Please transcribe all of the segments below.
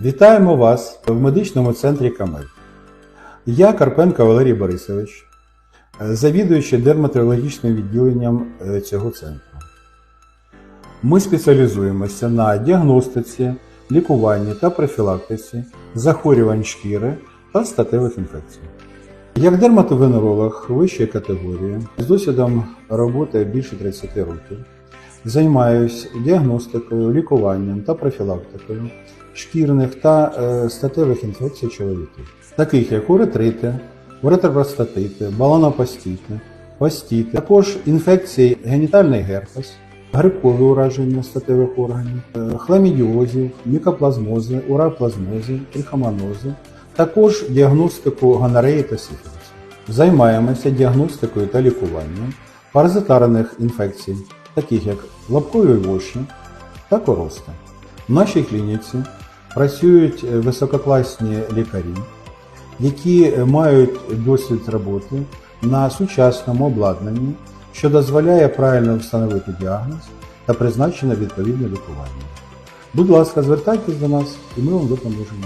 Вітаємо вас в медичному центрі Камель. Я Карпенко Валерій Борисович, завідуючий дерматологічним відділенням е, цього центру. Ми спеціалізуємося на діагностиці, лікуванні та профілактиці захворювань шкіри та статевих інфекцій. Як дерматовенеролог вищої категорії з досвідом роботи більше 30 років, займаюся діагностикою, лікуванням та профілактикою шкірних та е, статевих інфекцій чоловіків, таких як уретрити, уретропростатити, баланопастити, пастіти, також інфекції генітальний герпес, грибкові ураження статевих органів, е, хламідіозів, мікоплазмози, ураплазмози, трихомонози, також діагностику гонореї та сифілісу. Займаємося діагностикою та лікуванням паразитарних інфекцій, таких як лапкові воші та корости. В нашій клініці працюють е, висококласні лікарі, які е, мають досвід роботи на сучасному обладнанні, що дозволяє правильно встановити діагноз та призначено відповідне лікування. Будь ласка, звертайтесь до нас і ми вам допоможемо.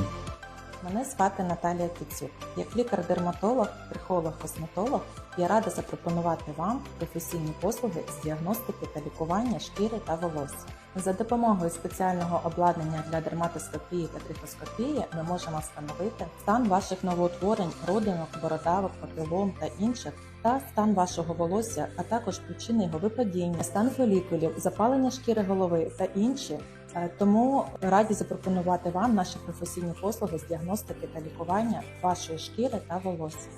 Мене звати Наталія Кіцюк. Як лікар-дерматолог, психолог, косметолог, я рада запропонувати вам професійні послуги з діагностики та лікування шкіри та волосся. За допомогою спеціального обладнання для дерматоскопії та трихоскопії ми можемо встановити стан ваших новоутворень, родинок, бородавок, папілом та інших, та стан вашого волосся, а також причини його випадіння, стан фолікулів, запалення шкіри голови та інші. Е, Тому раді запропонувати вам наші професійні послуги з діагностики та лікування вашої шкіри та волосся.